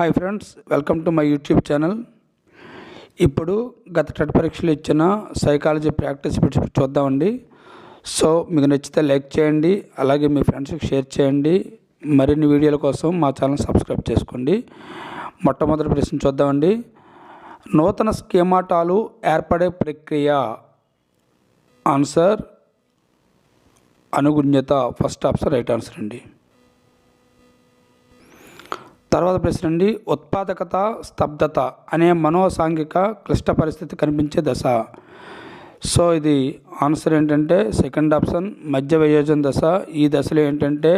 Hi friends welcome to my YouTube channel ఇప్పుడు గత TET పరీక్షలు ఇచ్చిన సైకాలజీ ప్రాక్టీస్ బిట్స్ చూద్దామండి. సో మీకు నచ్చితే లైక్ చేయండి అలాగే మీ ఫ్రెండ్స్కి షేర్ చేయండి. మరిన్ని వీడియోల కోసం మా ఛానల్ సబ్స్క్రైబ్ చేసుకోండి. మొట్టమొదటి ప్రశ్న చూద్దామండి. నూతన స్కీమాటాలు ఏర్పడే ప్రక్రియ. ఆన్సర్ అనుగుణ్యత. ఫస్ట్ ఆప్షన్ రైట్ ఆన్సర్ అండి. తర్వాత ప్రశ్న అండి. ఉత్పాదకత స్తబ్దత అనే మనోసాంఘిక క్లిష్ట పరిస్థితి కనిపించే దశ. సో ఇది ఆన్సర్ ఏంటంటే సెకండ్ ఆప్షన్ మధ్య వయోజన దశ. ఈ దశలో ఏంటంటే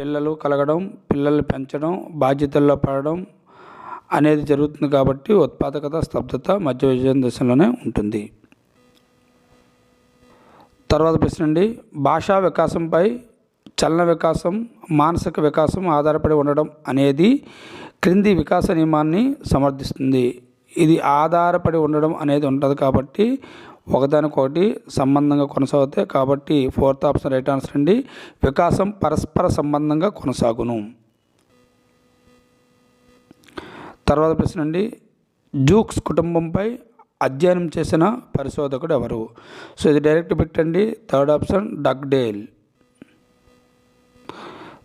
పిల్లలు కలగడం పిల్లలు పెంచడం బాధ్యతల్లో పడడం అనేది జరుగుతుంది కాబట్టి ఉత్పాదకత స్తబ్దత మధ్య వయోజన దశలోనే ఉంటుంది. తర్వాత ప్రశ్న అండి. భాషా వికాసంపై చలన వికాసం మానసిక వికాసం ఆధారపడి ఉండడం అనేది క్రింది వికాస నియమాన్ని సమర్థిస్తుంది. ఇది ఆధారపడి ఉండడం అనేది ఉంటుంది కాబట్టి ఒకదానికొకటి సంబంధంగా కొనసాగుతాయి కాబట్టి ఫోర్త్ ఆప్షన్ రైట్ ఆన్సర్ అండి. వికాసం పరస్పర సంబంధంగా కొనసాగును. తర్వాత ప్రశ్న అండి. జూక్స్ కుటుంబంపై అధ్యయనం చేసిన పరిశోధకుడు ఎవరు? సో ఇది డైరెక్ట్ పెట్టండి. Third option Dugdale.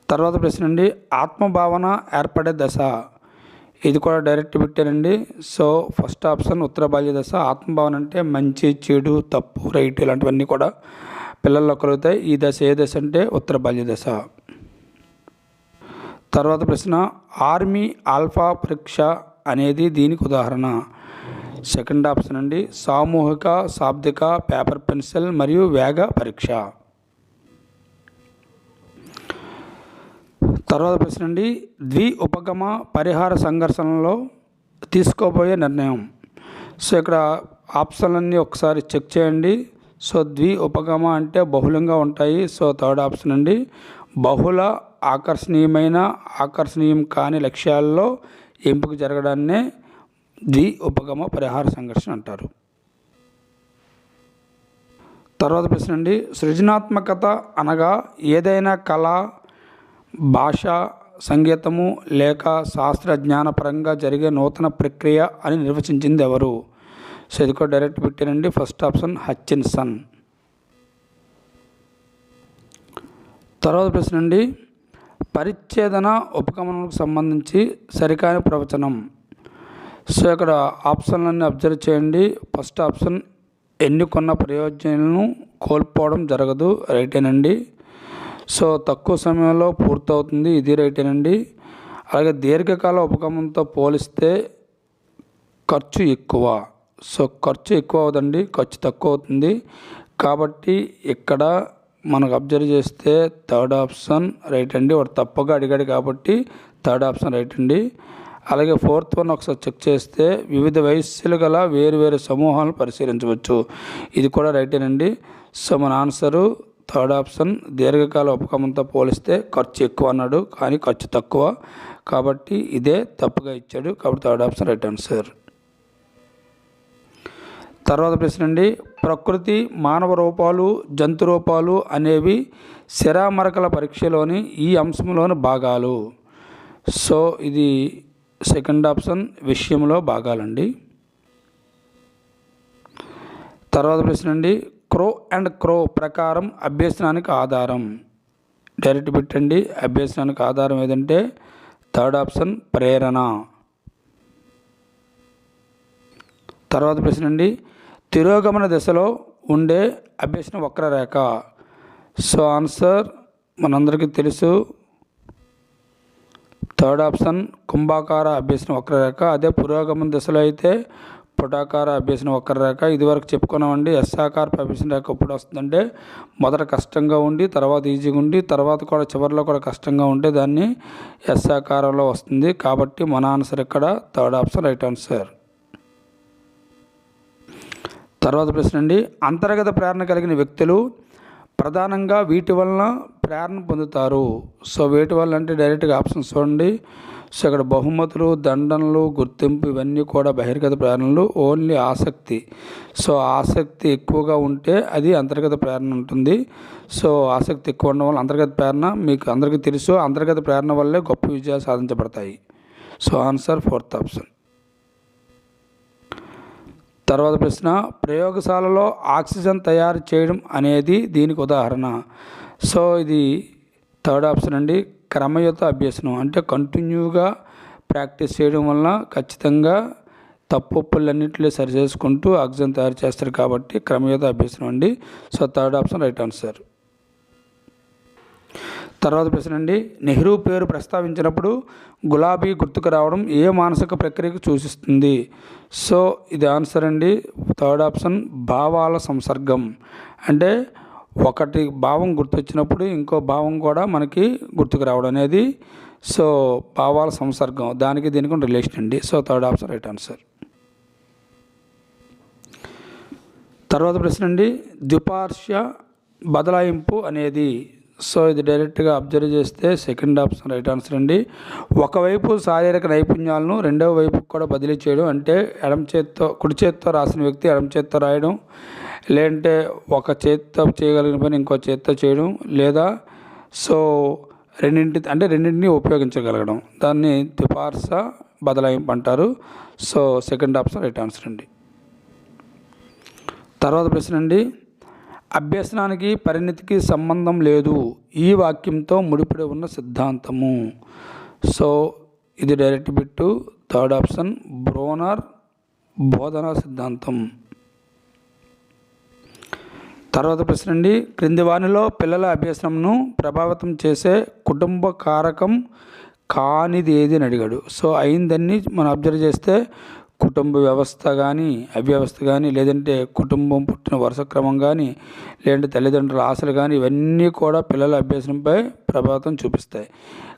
తర్వాత ప్రశ్న అండి ఆత్మభావన ఏర్పడే దశ. ఇది కూడా డైరెక్ట్ పెట్టారండి. సో ఫస్ట్ ఆప్షన్ ఉత్తర బాల్య దశ. ఆత్మభావన అంటే మంచి చెడు తప్పు రైట్ ఇలాంటివన్నీ కూడా పిల్లల్లో కలుగుతాయి. ఈ దశ ఏ దశ అంటే ఉత్తర బాల్య దశ. తర్వాత ప్రశ్న ఆర్మీ ఆల్ఫా పరీక్ష అనేది దీనికి ఉదాహరణ. సెకండ్ ఆప్షన్ అండి సామూహిక శాబ్దిక పేపర్ పెన్సిల్ మరియు వేగ పరీక్ష. తర్వాత ప్రశ్న అండి ద్వి ఉపగమ పరిహార సంఘర్షణలో తీసుకోబోయే నిర్ణయం. సో ఇక్కడ ఆప్షన్లన్నీ ఒకసారి చెక్ చేయండి. సో ద్వి ఉపగమ అంటే బహుళంగా ఉంటాయి. సో థర్డ్ ఆప్షన్ అండి బహుళ ఆకర్షణీయమైన ఆకర్షణీయం కాని లక్ష్యాల్లో ఎంపిక జరగడాన్నే ద్వి ఉపగమ పరిహార సంఘర్షణ అంటారు. తర్వాత ప్రశ్న అండి సృజనాత్మకత అనగా ఏదైనా కళ భాష సంగీతము లేక శాస్త్ర జ్ఞానపరంగా జరిగే నూతన ప్రక్రియ అని నిర్వచించింది ఎవరు సో ఇది కూడా డైరెక్ట్ పెట్టారండి ఫస్ట్ ఆప్షన్ హచ్చిన్సన్ తర్వాత ప్రశ్న అండి. పరిచ్ఛేదన ఉపగమనకు సంబంధించి సరికాని ప్రవచనం. సో ఇక్కడ ఆప్షన్లన్నీ అబ్జర్వ్ చేయండి. ఫస్ట్ ఆప్షన్ ఎన్నుకున్న ప్రయోజనాలను కోల్పోవడం జరగదు. రైటేనండి సో తక్కువ సమయంలో పూర్తవుతుంది. ఇది రైటేనండి అలాగే దీర్ఘకాల ఉపగమంతో పోలిస్తే ఖర్చు ఎక్కువ. సో ఖర్చు ఎక్కువ అవుతుంది ఖర్చు తక్కువ అవుతుంది. కాబట్టి ఇక్కడ మనకు అబ్జర్వ్ చేస్తే థర్డ్ ఆప్షన్ రైట్ అండి. వాడు తప్పగా అడిగాడు కాబట్టి థర్డ్ ఆప్షన్ రైట్ అండి. అలాగే ఫోర్త్ వన్ ఒకసారి చెక్ చేస్తే వివిధ వయస్సులు గల వేరు వేరు సమూహాలను పరిశీలించవచ్చు. ఇది కూడా రైటేనండి సో మన ఆన్సరు థర్డ్ ఆప్షన్ దీర్ఘకాల ఉపకమంతో పోలిస్తే ఖర్చు ఎక్కువ అన్నాడు కానీ ఖర్చు తక్కువ. కాబట్టి ఇదే తప్పుగా ఇచ్చాడు. కాబట్టి థర్డ్ ఆప్షన్ రైట్ ఆన్సర్. తర్వాత ప్రశ్న అండి. ప్రకృతి మానవ రూపాలు జంతు రూపాలు అనేవి శిరామరకల పరీక్షలోని ఈ అంశంలోని భాగాలు. సో ఇది సెకండ్ ఆప్షన్ విషయంలో భాగాలండి. తర్వాత ప్రశ్న అండి. క్రో అండ్ క్రో ప్రకారం అభ్యసనానికి ఆధారం. డైరెక్ట్ పెట్టండి. అభ్యసనానికి ఆధారం ఏదంటే థర్డ్ ఆప్షన్ ప్రేరణ. తర్వాత ప్రశ్న అండి. తిరోగమన దశలో ఉండే అభ్యసన వక్రరేఖ. సో ఆన్సర్ మనందరికీ తెలుసు. థర్డ్ ఆప్షన్ కుంభాకార అభ్యసన వక్రరేఖ. అదే పురోగమన దశలో అయితే పుటాకార అభ్యసన వక్రరేఖ ఇదివరకు చెప్పుకున్నామండి. ఎస్ఆకార అభ్యసన రేఖ ఎప్పుడు వస్తుందంటే మొదట కష్టంగా ఉండి తర్వాత ఈజీగా ఉండి తర్వాత కూడా చివరిలో కూడా కష్టంగా ఉంటే దాన్ని ఎస్ఆకారంలో వస్తుంది. కాబట్టి మన ఆన్సర్ ఇక్కడ థర్డ్ ఆప్షన్ రైట్ ఆన్సర్. తర్వాత ప్రశ్న అండి. అంతర్గత ప్రేరణ కలిగిన వ్యక్తులు ప్రధానంగా వీటి వలన ప్రేరణ పొందుతారు. సో వీటి వల్ల అంటే డైరెక్ట్గా ఆప్షన్స్ చూడండి. సో ఇక్కడ బహుమతులు దండనలు గుర్తింపు ఇవన్నీ కూడా బహిర్గత ప్రేరణలు ఓన్లీ ఆసక్తి. సో ఆసక్తి ఎక్కువగా ఉంటే అది అంతర్గత ప్రేరణ ఉంటుంది. సో ఆసక్తి ఎక్కువ ఉండడం వల్ల అంతర్గత ప్రేరణ మీకు అందరికీ తెలుసు. అంతర్గత ప్రేరణ వల్లే గొప్ప విజయాలు సాధించబడతాయి. సో ఆన్సర్ ఫోర్త్ ఆప్షన్ తర్వాత ప్రశ్న ప్రయోగశాలలో ఆక్సిజన్ తయారు చేయడం అనేది దీనికి ఉదాహరణ. సో ఇది థర్డ్ ఆప్షన్ అండి. క్రమయుత అభ్యసనం అంటే కంటిన్యూగా ప్రాక్టీస్ చేయడం వలన ఖచ్చితంగా తప్పులన్నింటినీ సరి చేసుకుంటూ ఆక్సిజన్ తయారు చేస్తారు కాబట్టి క్రమయుత అభ్యసనం అండి. So third option right answer. తర్వాత ప్రశ్న అండి నెహ్రూ పేరు ప్రస్తావించినప్పుడు గులాబీ గుర్తుకు రావడం ఏ మానసిక ప్రక్రియకు సూచిస్తుంది? సో ఇది ఆన్సర్ అండి. థర్డ్ ఆప్షన్ భావాల సంసర్గం. అంటే ఒకటి భావం గుర్తొచ్చినప్పుడు ఇంకో భావం కూడా మనకి గుర్తుకు రావడం అనేది సో భావాల సంసర్గం. దానికి దీనికి రిలేషన్ అండి. So third option right answer తర్వాత ప్రశ్న అండి ద్విపార్శ్వ బదలాయింపు అనేది. సో ఇది డైరెక్ట్గా అబ్జర్వ్ చేస్తే సెకండ్ ఆప్షన్ రైట్ ఆన్సర్ అండి. ఒకవైపు శారీరక నైపుణ్యాలను రెండవ వైపు కూడా బదిలీ చేయడం అంటే ఎడమ చేత్తో కుడి చేత్తో రాసిన వ్యక్తి ఎడం చేత్తో రాయడం లేదంటే ఒక చేత్తో చేయగలిగిన పని ఇంకో చేత్తో చేయడం లేదా సో రెండింటి అంటే రెండింటిని ఉపయోగించగలగడం. దాన్ని ద్విపార్శ బదలాయింపు అంటారు. So second option right answer అండి. తర్వాత ప్రశ్న అండి. అభ్యసనానికి పరిణతికి సంబంధం లేదు. ఈ వాక్యంతో ముడిపడి ఉన్న సిద్ధాంతము. సో ఇది direct bit third option Bruner బోధనా సిద్ధాంతం. తర్వాత ప్రశ్న అండి. క్రింది వానిలో పిల్లల అభ్యసనంను ప్రభావితం చేసే కుటుంబ కారకం కానిది ఏది అని అడిగాడు. సో అయిందన్నీ మనం అబ్జర్వ్ చేస్తే కుటుంబ వ్యవస్థ కానీ అవ్యవస్థ కానీ లేదంటే కుటుంబం పుట్టిన వరుస క్రమం కానీ లేదంటే తల్లిదండ్రుల ఆశలు కానీ ఇవన్నీ కూడా పిల్లల అభ్యసనంపై ప్రభావితం చూపిస్తాయి.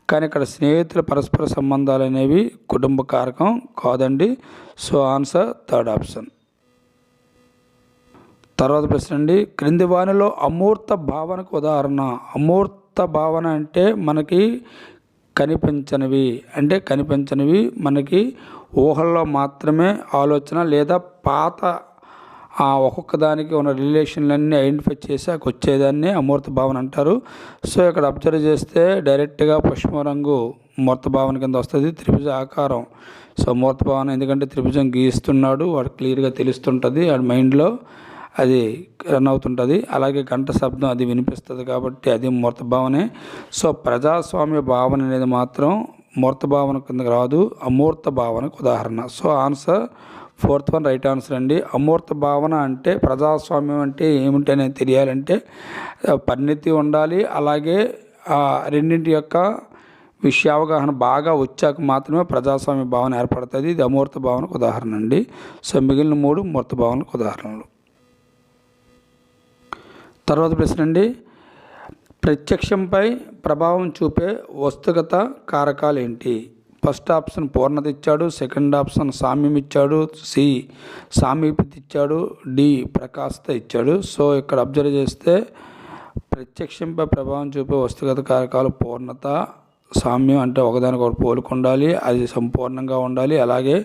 కానీ ఇక్కడ స్నేహితుల పరస్పర సంబంధాలు అనేవి కుటుంబ కారకం కాదండి. So answer third option. తర్వాత ప్రశ్న అండి. క్రింది వానిలో అమూర్త భావనకు ఉదాహరణ. అమూర్త భావన అంటే మనకి కనిపించనివి. అంటే కనిపించనివి మనకి ఊహల్లో మాత్రమే ఆలోచన లేదా పాత ఆ ఒక్కొక్క దానికి ఉన్న రిలేషన్లన్నీ ఐడెంటిఫై చేసాక వచ్చేదాన్ని అమూర్త భావన అంటారు. సో ఇక్కడ అబ్జర్వ్ చేస్తే డైరెక్ట్గా పుష్ప రంగు మూర్త భావన కింద వస్తుంది త్రిభుజ ఆకారం. సో మూర్త భావన ఎందుకంటే త్రిభుజం గీస్తున్నాడు వాడు క్లియర్గా తెలుస్తుంటుంది వాడి మైండ్లో అది రన్ అవుతుంటుంది. అలాగే గంట శబ్దం అది వినిపిస్తుంది కాబట్టి అది మూర్త భావనే. సో ప్రజాస్వామ్య భావన అనేది మాత్రం మూర్త భావన కిందకి రాదు. అమూర్త భావనకు ఉదాహరణ. So answer fourth one right answer అండి. అమూర్త భావన అంటే ప్రజాస్వామ్యం అంటే ఏమిటి అనేది తెలియాలంటే పరిణితి ఉండాలి. అలాగే రెండింటి యొక్క విషయావగాహన బాగా వచ్చాక మాత్రమే ప్రజాస్వామ్య భావన ఏర్పడుతుంది. ఇది అమూర్త భావనకు ఉదాహరణ అండి. సో మిగిలిన మూడు మూర్త భావనకు ఉదాహరణలు. తర్వాత ప్రశ్న అండి. ప్రత్యక్షంపై ప్రభావం చూపే వస్తుగత కారకాలు ఏంటి ఫస్ట్ ఆప్షన్ పూర్ణత ఇచ్చాడు సెకండ్ ఆప్షన్ సామ్యం ఇచ్చాడు సి సామీప్యత ఇచ్చాడు డి ప్రకాశత ఇచ్చాడు. సో ఇక్కడ అబ్జర్వ్ చేస్తే ప్రత్యక్షంపై ప్రభావం చూపే వస్తుగత కారకాలు పూర్ణత సామ్యం అంటే ఒకదానికొకటి పోలిక ఉండాలి అది సంపూర్ణంగా ఉండాలి అలాగే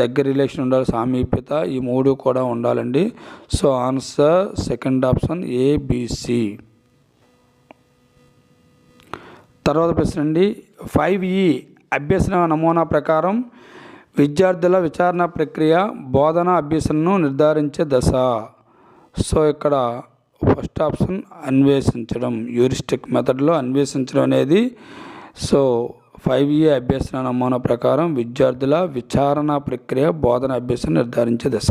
దగ్గర రిలేషన్ ఉండాలి సామీప్యత ఈ మూడు కూడా ఉండాలండి. So answer second option ABC తర్వాత ప్రశ్న అండి. ఫైవ్ ఈ e, అభ్యసన నమూనా ప్రకారం విద్యార్థుల విచారణ ప్రక్రియ బోధన అభ్యసనను నిర్ధారించే దశ. సో ఇక్కడ ఫస్ట్ ఆప్షన్ అన్వేషించడం. యూరిస్టిక్ మెథడ్లో అన్వేషించడం అనేది. సో ఫైవ్ ఏ అభ్యసన నమూనా ప్రకారం విద్యార్థుల విచారణ ప్రక్రియ బోధన అభ్యసన నిర్ధారించే దశ.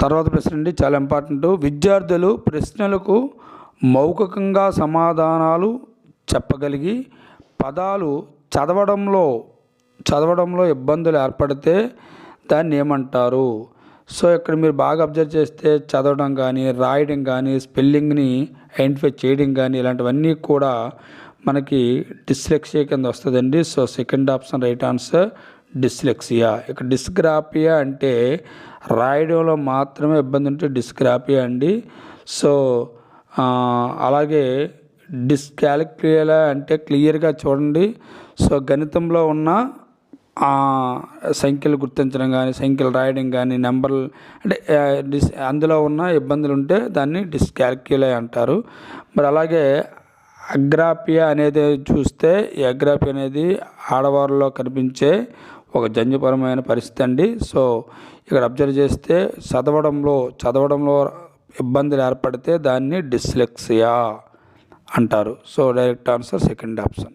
తర్వాత ప్రశ్న అండి చాలా ఇంపార్టెంట్ విద్యార్థులు ప్రశ్నలకు మౌఖికంగా సమాధానాలు చెప్పగలిగి పదాలు చదవడంలో చదవడంలో ఇబ్బందులు ఏర్పడితే దాన్ని ఏమంటారు? సో ఇక్కడ మీరు బాగా అబ్జర్వ్ చేస్తే చదవడం కానీ రాయడం కానీ స్పెల్లింగ్ని ఐడెంటిఫై చేయడం కానీ ఇలాంటివన్నీ కూడా మనకి డిస్లెక్సియా కింద వస్తుందండి. So second option right answer dyslexia. ఇక్కడ డిస్గ్రాపియా అంటే రాయడంలో మాత్రమే ఇబ్బంది ఉంటే డిస్గ్రాపియా అండి. సో అలాగే డిస్కాలిక్యులా అంటే క్లియర్గా చూడండి. సో గణితంలో ఉన్న సంఖ్యలు గుర్తించడం కానీ సంఖ్యలు రాయడం కానీ నెంబర్లు అంటే డిస్ అందులో ఉన్న ఇబ్బందులు ఉంటే దాన్ని డిస్కాల్క్యులై అంటారు. మరి అలాగే అగ్రాపియా అనేది చూస్తే ఈ అగ్రాపియా అనేది ఆడవారిలో కనిపించే ఒక జన్యుపరమైన పరిస్థితి అండి. సో ఇక్కడ అబ్జర్వ్ చేస్తే చదవడంలో చదవడంలో ఇబ్బందులు ఏర్పడితే దాన్ని డిస్లెక్సియా అంటారు. So direct answer second option.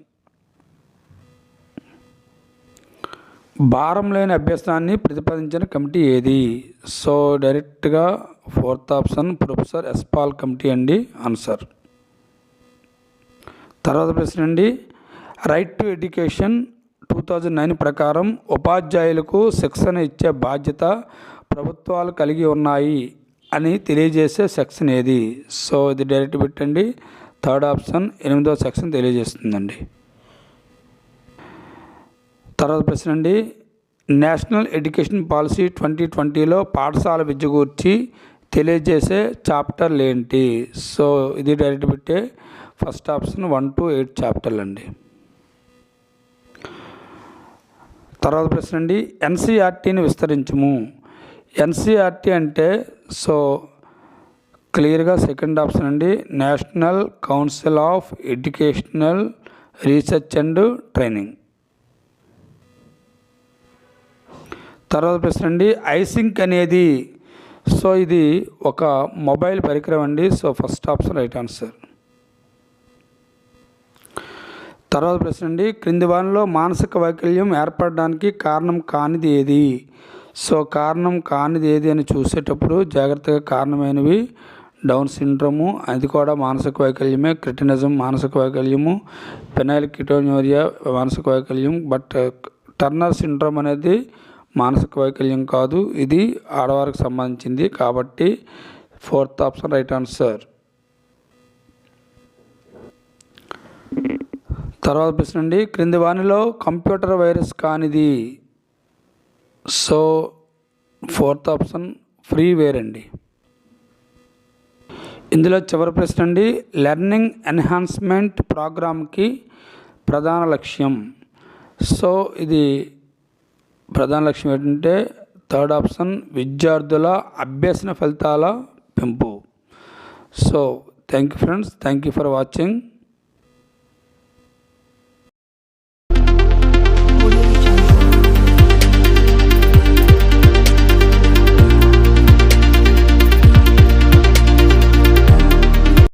భారం లేని అభ్యసనాన్ని ప్రతిపాదించిన కమిటీ ఏది? సో డైరెక్ట్గా fourth option professor Yashpal committee అండి ఆన్సర్. తర్వాత ప్రశ్న అండి. Right to education two thousand nine ప్రకారం ఉపాధ్యాయులకు శిక్షణ ఇచ్చే బాధ్యత ప్రభుత్వాలు కలిగి ఉన్నాయి అని తెలియజేసే సెక్షన్ ఏది? సో ఇది డైరెక్ట్ పెట్టండి. థర్డ్ ఆప్షన్ ఎనిమిదో సెక్షన్ తెలియజేస్తుందండి. తర్వాత ప్రశ్న అండి. నేషనల్ ఎడ్యుకేషన్ పాలసీ ట్వంటీ ట్వంటీలో పాఠశాల విద్య గురించి తెలియజేసే చాప్టర్లు ఏంటి? సో ఇది డైరెక్ట్ పెట్టే first option one two eight చాప్టర్లు అండి. తర్వాత ప్రశ్న అండి. ఎన్సీఆర్టీని విస్తరించము. ఎన్సీఆర్టీ అంటే సో క్లియర్గా సెకండ్ ఆప్షన్ అండి. National council of educational research and training. తర్వాత ప్రశ్న అండి ఐసింక్ అనేది సో ఇది ఒక మొబైల్ పరికరం అండి so first option right answer. తర్వాత ప్రశ్న అండి క్రింది వారంలో మానసిక వైకల్యం ఏర్పడడానికి కారణం కానిది ఏది? సో కారణం కానిది ఏది అని చూసేటప్పుడు జాగ్రత్తగా కారణమైనవి డౌన్ సిండ్రోము అది కూడా మానసిక వైకల్యమే క్రిటినిజం మానసిక వైకల్యము పెనైల్ కిటోన్యూరియా మానసిక వైకల్యం బట్ టర్నర్ సిండ్రోమ్ అనేది మానసిక వైకల్యం కాదు. ఇది ఆడవారికి సంబంధించింది కాబట్టి ఫోర్త్ ఆప్షన్ రైట్ ఆన్సర్. తర్వాత ప్రశ్న అండి. క్రింది వానిలో కంప్యూటర్ వైరస్ కానిది. So fourth option freeware అండి. ఇందులో చివరి ప్రశ్న అండి. లెర్నింగ్ ఎన్హాన్స్మెంట్ ప్రోగ్రామ్కి ప్రధాన లక్ష్యం. సో ఇది ప్రధాన లక్ష్యం ఏంటంటే థర్డ్ ఆప్షన్ విద్యార్థుల అభ్యసన ఫలితాల పెంపు. So thank you friends thank you for watching